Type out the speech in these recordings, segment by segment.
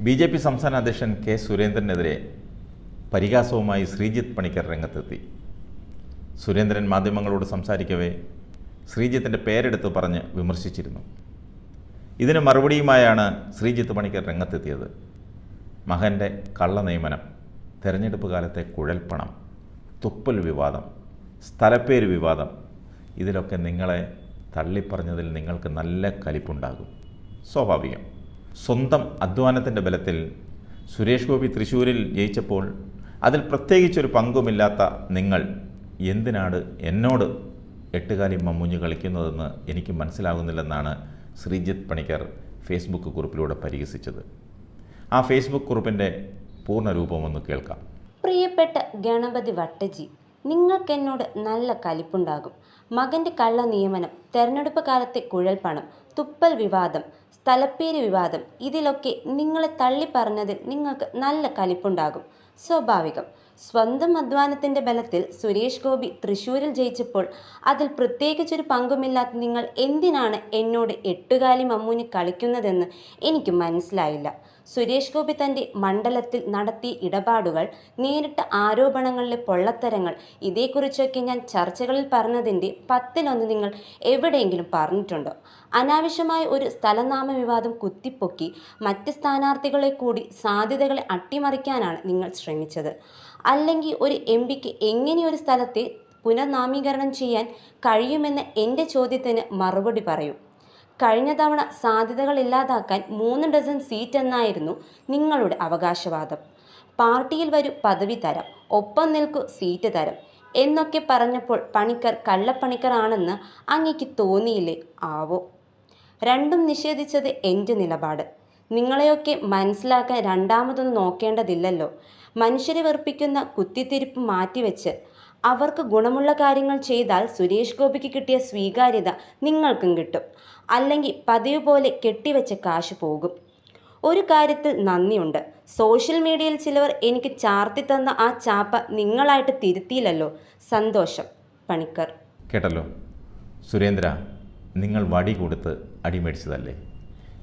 B J P സംസ്ഥാന അധ്യക്ഷൻ K സുരേന്ദ്രനെതിരെ പരിഹാസവുമായി ശ്രീജിത്ത് പണിക്കർ രംഗത്തെത്തി. സുരേന്ദ്രൻ മാധ്യമങ്ങളോട് സംസാരിക്കവേ ശ്രീജിത്തിന്റെ പേരെടുത്ത് പറഞ്ഞ് വിമർശിച്ചിരുന്നു. ഇതിന് മറുപടിയുമായാണ് ശ്രീജിത്ത് പണിക്കർ രംഗത്തെത്തിയത്. മകന്റെ കള്ള നിയമനം തെരഞ്ഞെടുപ്പ് കാലത്തെ കുഴൽപ്പണം തുപ്പൽ വിവാദം സ്ഥലപ്പേര് വിവാദം ഇതിലൊക്കെ നിങ്ങളെ തള്ളിപ്പറഞ്ഞതിൽ നിങ്ങൾക്ക് നല്ല കലിപ്പുണ്ടാകും. സ്വാഭാവികം. സ്വന്തം അധ്വാനത്തിന്റെ ബലത്തിൽ സുരേഷ് ഗോപി തൃശ്ശൂരിൽ ജയിച്ചപ്പോൾ അതിൽ പ്രത്യേകിച്ചൊരു പങ്കുമില്ലാത്ത നിങ്ങൾ എന്തിനാണ് എന്നോട് എട്ടുകാലി മമ്മുഞ്ഞ് കളിക്കുന്നതെന്ന് എനിക്ക് മനസ്സിലാകുന്നില്ലെന്നാണ് ശ്രീജിത്ത് പണിക്കർ ഫേസ്ബുക്ക് കുറിപ്പിലൂടെ പരിഹസിച്ചത്. ആ ഫേസ്ബുക്ക് കുറിപ്പിന്റെ പൂർണരൂപം ഒന്ന് കേൾക്കാം. പ്രിയപ്പെട്ട ഗണപതി വട്ടജി നിങ്ങൾക്കെന്നോട് നല്ല കലിപ്പുണ്ടാകും. മകന്റെ കള്ള നിയമനം തെരഞ്ഞെടുപ്പ് കാലത്തെ കുഴൽപ്പണം തുപ്പൽ വിവാദം സ്ഥലപ്പേര് വിവാദം ഇതിലൊക്കെ നിങ്ങളെ തള്ളിപ്പറഞ്ഞതിൽ നിങ്ങൾക്ക് നല്ല കലിപ്പുണ്ടാകും. സ്വാഭാവികം. സ്വന്തം അധ്വാനത്തിന്റെ ബലത്തിൽ സുരേഷ് ഗോപി തൃശ്ശൂരിൽ ജയിച്ചപ്പോൾ അതിൽ പ്രത്യേകിച്ചൊരു പങ്കുമില്ലാത്ത നിങ്ങൾ എന്തിനാണ് എന്നോട് എട്ടുകാലി മമ്മൂനി കളിക്കുന്നതെന്ന് എനിക്ക് മനസ്സിലായില്ല. സുരേഷ് ഗോപി തന്റെ മണ്ഡലത്തിൽ നടത്തിയ ഇടപാടുകൾ നേരിട്ട ആരോപണങ്ങളിലെ പൊള്ളത്തരങ്ങൾ ഇതേക്കുറിച്ചൊക്കെ ഞാൻ ചർച്ചകളിൽ പറഞ്ഞതിന്റെ പത്തിലൊന്ന് നിങ്ങൾ എവിടെയെങ്കിലും പറഞ്ഞിട്ടുണ്ടോ? അനാവശ്യമായ ഒരു സ്ഥലനാമ വിവാദം കുത്തിപ്പൊക്കി മറ്റ് സ്ഥാനാർത്ഥികളെ കൂടി സാധ്യതകളെ അട്ടിമറിക്കാനാണ് നിങ്ങൾ ശ്രമിച്ചത്. അല്ലെങ്കിൽ ഒരു എം പിക്ക് എങ്ങനെ ഒരു സ്ഥലത്തെ പുനർനാമീകരണം ചെയ്യാൻ കഴിയുമെന്ന എന്റെ ചോദ്യത്തിന് മറുപടി പറയൂ. കഴിഞ്ഞ തവണ സാധ്യതകൾ ഇല്ലാതാക്കാൻ മൂന്ന് ഡസൻ സീറ്റ് എന്നായിരുന്നു നിങ്ങളുടെ അവകാശവാദം. പാർട്ടിയിൽ വരൂ പദവി തരാം ഒപ്പം നിൽക്കൂ സീറ്റ് തരാം എന്നൊക്കെ പറഞ്ഞപ്പോൾ പണിക്കർ കള്ളപ്പണിക്കർ ആണെന്ന് അങ്ങേക്ക് തോന്നിയില്ലേ? ആവോ? രണ്ടും നിഷേധിച്ചത് എന്റെ നിലപാട്. നിങ്ങളെയൊക്കെ മനസ്സിലാക്കാൻ രണ്ടാമതൊന്നും നോക്കേണ്ടതില്ലല്ലോ. മനുഷ്യരെ വെറുപ്പിക്കുന്ന കുത്തിത്തിരിപ്പ് മാറ്റിവെച്ച് അവർക്ക് ഗുണമുള്ള കാര്യങ്ങൾ ചെയ്താൽ സുരേഷ് ഗോപിക്ക് കിട്ടിയ സ്വീകാര്യത നിങ്ങൾക്കും കിട്ടും. അല്ലെങ്കിൽ പതിവ് പോലെ കെട്ടിവെച്ച കാശ് പോകും. ഒരു കാര്യത്തിൽ നന്ദിയുണ്ട്. സോഷ്യൽ മീഡിയയിൽ ചിലവർ എനിക്ക് ചാർത്തി തന്ന ആ ചാപ്പ നിങ്ങളായിട്ട് തിരുത്തിയില്ലല്ലോ. സന്തോഷം. പണിക്കർ. കേട്ടല്ലോ. സുരേന്ദ്ര നിങ്ങൾ വടി കൊടുത്ത് അടിമേടിച്ചതല്ലേ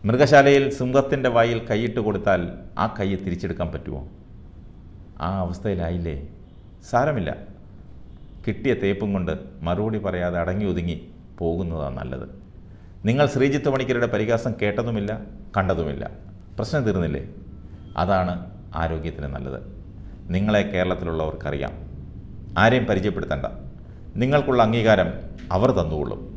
മൃഗശാലയിൽ സിംഹത്തിന്റെ വായിൽ കൈയിട്ട് കൊടുത്താൽ ആ കൈ തിരിച്ചെടുക്കാൻ പറ്റുമോ? ആ അവസ്ഥയിലായില്ലേ? സാരമില്ല. കിട്ടിയ തേപ്പും കൊണ്ട് മറുപടി പറയാതെ അടങ്ങി ഒതുങ്ങി പോകുന്നതാണ് നല്ലത്. നിങ്ങൾ ശ്രീജിത്ത് മണിക്കരുടെ പരിഹാസം കേട്ടതുമില്ല കണ്ടതുമില്ല. പ്രശ്നം തീർന്നില്ലേ? അതാണ് ആരോഗ്യത്തിന് നല്ലത്. നിങ്ങളെ കേരളത്തിലുള്ളവർക്കറിയാം. ആരെയും പരിചയപ്പെടുത്തണ്ട. നിങ്ങൾക്കുള്ള അംഗീകാരം അവർ തന്നുകൊള്ളും.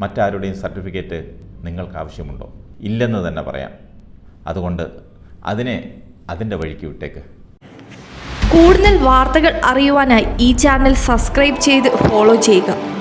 മറ്റാരുടെയും സർട്ടിഫിക്കറ്റ് നിങ്ങൾക്ക് ആവശ്യമുണ്ടോ? ഇല്ലെന്ന് തന്നെ പറയാം. അതുകൊണ്ട് അതിനെ അതിന്റെ വഴിക്ക് വിട്ടേക്ക്. കൂടുതൽ വാർത്തകൾ അറിയുവാനായി ഈ ചാനൽ സബ്സ്ക്രൈബ് ചെയ്ത് ഫോളോ ചെയ്യുക.